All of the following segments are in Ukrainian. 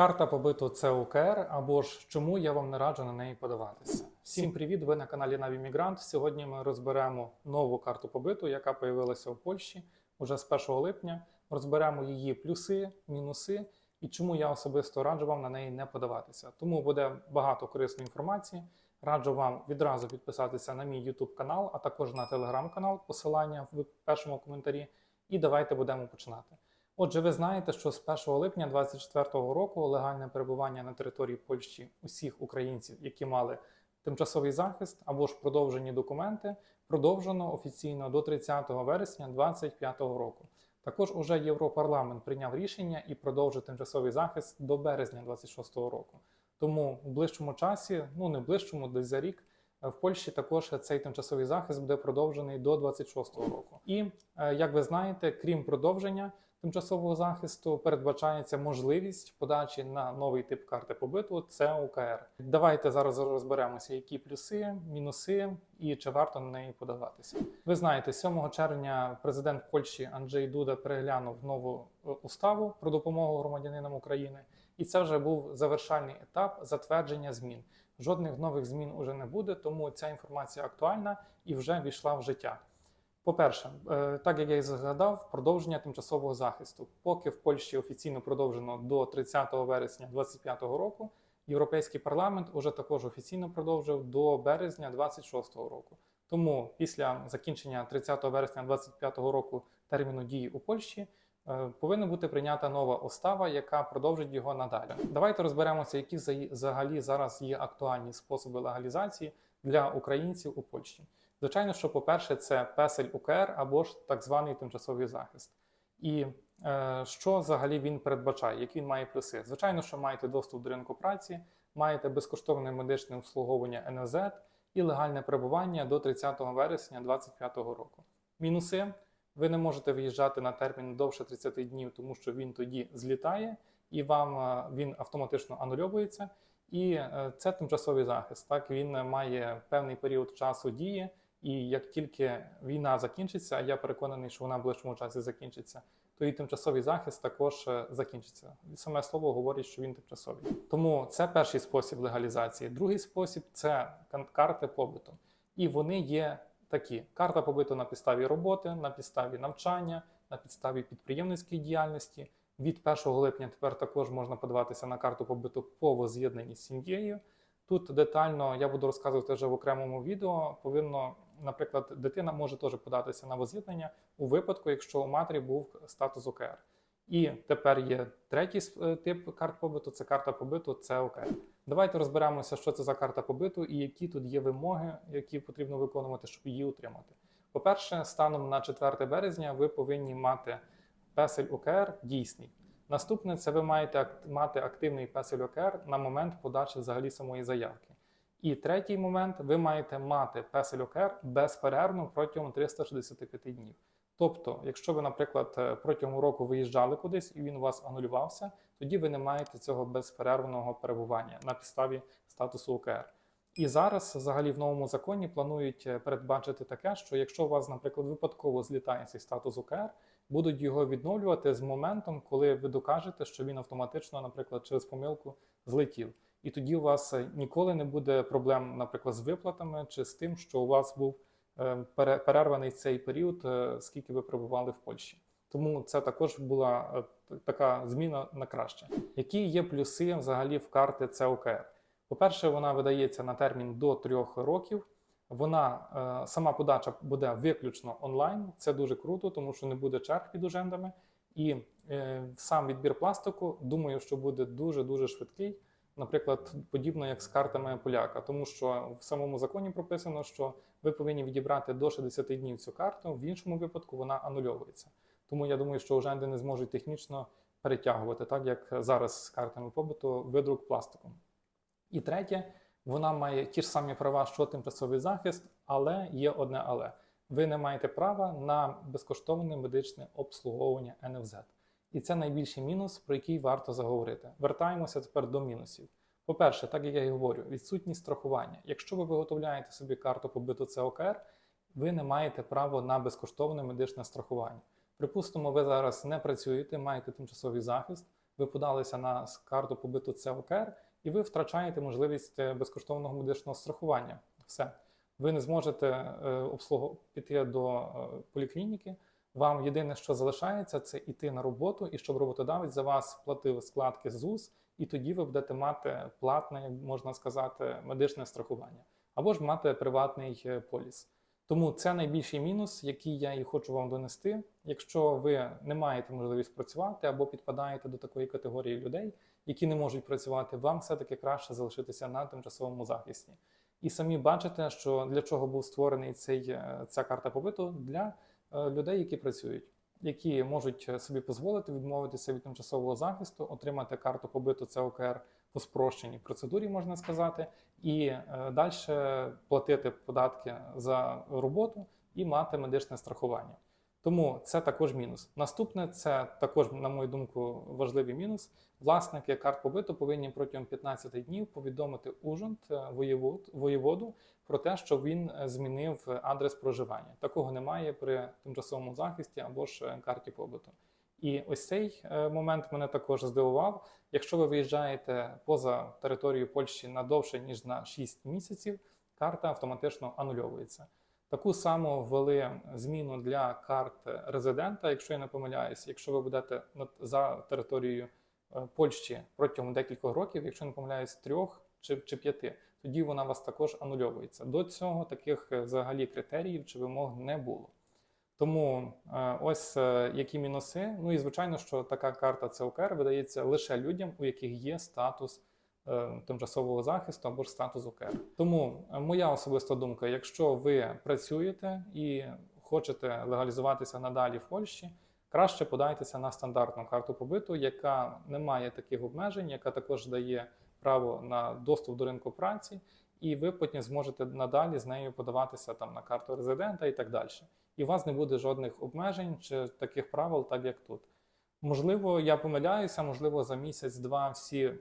Карта побиту це УКР, або ж чому я вам не раджу на неї подаватися. Всім привіт! Ви на каналі Наві Мігрант. Сьогодні ми розберемо нову карту побиту, яка появилася у Польщі уже з 1 липня. Розберемо її плюси, мінуси і чому я особисто раджу вам на неї не подаватися. Тому буде багато корисної інформації. Раджу вам відразу підписатися на мій YouTube канал, а також на телеграм-канал, посилання в першому коментарі. І давайте будемо починати. Отже, ви знаєте, що з 1 липня 2024 року легальне перебування на території Польщі усіх українців, які мали тимчасовий захист або ж продовжені документи, продовжено офіційно до 30 вересня 2025 року. Також уже Європарламент прийняв рішення і продовжив тимчасовий захист до березня 2026 року. Тому в ближчому часі, ну не в ближчому, десь за рік, в Польщі також цей тимчасовий захист буде продовжений до 26 року. І е, як ви знаєте, крім продовження тимчасового захисту, передбачається можливість подачі на новий тип карти побиту це УКР. Давайте зараз розберемося, які плюси, мінуси і чи варто на неї подаватися. Ви знаєте, 7 червня президент Польщі Анджей Дуда переглянув нову е, уставу про допомогу громадянинам України, і це вже був завершальний етап затвердження змін. Жодних нових змін уже не буде, тому ця інформація актуальна і вже війшла в життя. По-перше, е, так як я і згадав, продовження тимчасового захисту. Поки в Польщі офіційно продовжено до 30 вересня 2025 року, Європейський парламент уже також офіційно продовжив до березня 2026 року. Тому після закінчення 30 вересня 2025 року терміну дії у Польщі е, повинна бути прийнята нова остава, яка продовжить його надалі. Давайте розберемося, які взагалі зараз є актуальні способи легалізації для українців у Польщі. Звичайно, що, по-перше, це песель УКР або ж так званий тимчасовий захист. І е, що взагалі він передбачає, які він має плюси? Звичайно, що маєте доступ до ринку праці, маєте безкоштовне медичне обслуговування НСЗ і легальне перебування до 30 вересня 2025 року. Мінуси: ви не можете виїжджати на термін довше 30 днів, тому що він тоді злітає і вам е, він автоматично анульовується. І е, це тимчасовий захист. Так він має певний період часу дії. І як тільки війна закінчиться, а я переконаний, що вона в ближчому часі закінчиться, то і тимчасовий захист також е, закінчиться. Саме слово говорить, що він тимчасовий. Тому це перший спосіб легалізації. Другий спосіб це карти побуту. І вони є такі: карта побиту на підставі роботи, на підставі навчання, на підставі підприємницької діяльності. Від 1 липня тепер також можна подаватися на карту побиту по воз'єднанні з сім'єю. Тут детально я буду розказувати вже в окремому відео. Повинно, наприклад, дитина може теж податися на воз'єднання у випадку, якщо у матері був статус ОКР. І тепер є третій тип карт побиту це карта побиту, це ОКР. Давайте розберемося, що це за карта побиту і які тут є вимоги, які потрібно виконувати, щоб її отримати. По-перше, станом на 4 березня ви повинні мати песель ОКР дійсний. Наступне це ви маєте мати активний песель ОКР на момент подачі взагалі самої заявки. І третій момент ви маєте мати ОКР безперервно протягом 365 днів. Тобто, якщо ви, наприклад, е, протягом року виїжджали кудись і він у вас анулювався, тоді ви не маєте цього безперервного перебування на підставі статусу ОКР. І зараз, взагалі, в новому законі планують е, передбачити таке, що якщо у вас, наприклад, випадково злітає цей статус ОКР, будуть його відновлювати з моментом, коли ви докажете, що він автоматично, наприклад, через помилку злетів. І тоді у вас е, ніколи не буде проблем, наприклад, з виплатами чи з тим, що у вас був е, перерваний цей період, скільки ви перебували в Польщі. Тому це також була така зміна на краще. Які є плюси взагалі в карти ЦОКР? По-перше, вона видається на термін до трьох років. Вона е, сама подача буде виключно онлайн. Це дуже круто, тому що не буде черг під ужендами. І е, сам відбір пластику, думаю, що буде дуже дуже швидкий. Наприклад, подібно як з картами поляка, тому що в самому законі прописано, що ви повинні відібрати до 60 днів цю карту. В іншому випадку вона анульовується. Тому я думаю, що уженди не зможуть технічно перетягувати, так як зараз з картами побуту видрук пластиком. І третє, вона має ті ж самі права, що тимчасовий захист, але є одне але. Ви не маєте права на безкоштовне медичне обслуговування НФЗ. І це найбільший мінус, про який варто заговорити. Вертаємося тепер до мінусів. По-перше, так як я і говорю, відсутність страхування. Якщо ви виготовляєте собі карту побиту ЦОКР, ви не маєте права на безкоштовне медичне страхування. Припустимо, ви зараз не працюєте, маєте тимчасовий захист, ви подалися на карту побиту ЦОКР, і ви втрачаєте можливість е, безкоштовного медичного страхування. Все. Ви не зможете е, обслугу... піти до е, поліклініки. Вам єдине, що залишається, це йти на роботу, і щоб роботодавець за вас платив складки ЗУС, і тоді ви будете мати платне, можна сказати, медичне страхування, або ж мати приватний е, поліс. Тому це найбільший мінус, який я і хочу вам донести. Якщо ви не маєте можливість працювати або підпадаєте до такої категорії людей, які не можуть працювати, вам все-таки краще залишитися на тимчасовому захисті. І самі бачите, що для чого був створений цей, е, ця карта побиту для людей, які працюють, які можуть е, собі дозволити відмовитися від тимчасового захисту, отримати карту побиту ЦОКР по спрощеній процедурі, можна сказати, і е, далі платити податки за роботу і мати медичне страхування. Тому це також мінус. Наступне це також, на мою думку, важливий мінус. Власники карт побиту повинні протягом 15 днів повідомити ужонт е, воєвод, воєводу про те, що він е, змінив е, адрес проживання. Такого немає при тимчасовому захисті або ж е, карті побиту. І ось цей момент мене також здивував. Якщо ви виїжджаєте поза територію Польщі на довше ніж на 6 місяців, карта автоматично анульовується. Таку саму ввели зміну для карт резидента, якщо я не помиляюсь, якщо ви будете за територією Польщі протягом декількох років, якщо не помиляюсь, трьох чи, чи п'яти, тоді вона вас також анульовується. До цього таких е, взагалі критеріїв чи вимог не було. Тому е, ось е, які мінуси. Ну і звичайно, що така карта ЦОКР видається лише людям, у яких є статус тимчасового захисту або ж статус УКР. Тому моя особиста думка: якщо ви працюєте і хочете легалізуватися надалі в Польщі, краще подайтеся на стандартну карту побиту, яка не має таких обмежень, яка також дає право на доступ до ринку праці, і ви потім зможете надалі з нею подаватися там на карту резидента і так далі. І у вас не буде жодних обмежень чи таких правил, так як тут. Можливо, я помиляюся, можливо, за місяць-два всі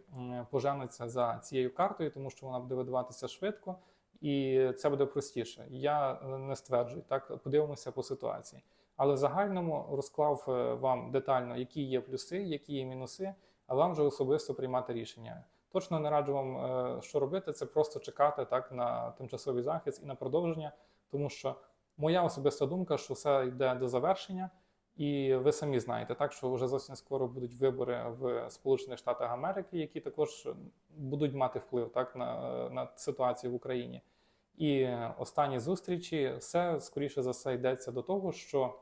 поженуться за цією картою, тому що вона буде видаватися швидко, і це буде простіше. Я е, не стверджую, так подивимося по ситуації. Але в загальному розклав е, вам детально, які є плюси, які є мінуси, а вам вже особисто приймати рішення. Точно не раджу вам, е, що робити, це просто чекати так на тимчасовий захист і на продовження, тому що моя особиста думка, що все йде до завершення. І ви самі знаєте, так що вже зовсім скоро будуть вибори в Сполучених Штатах Америки, які також будуть мати вплив так на, на ситуацію в Україні. І останні зустрічі все скоріше за все йдеться до того, що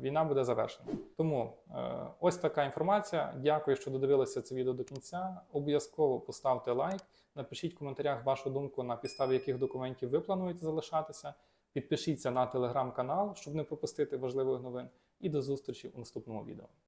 війна буде завершена. Тому е, ось така інформація. Дякую, що додивилися це відео до кінця. Обов'язково поставте лайк, напишіть в коментарях вашу думку, на підставі яких документів ви плануєте залишатися. Підпишіться на телеграм-канал, щоб не пропустити важливих новин. І до зустрічі у наступному відео.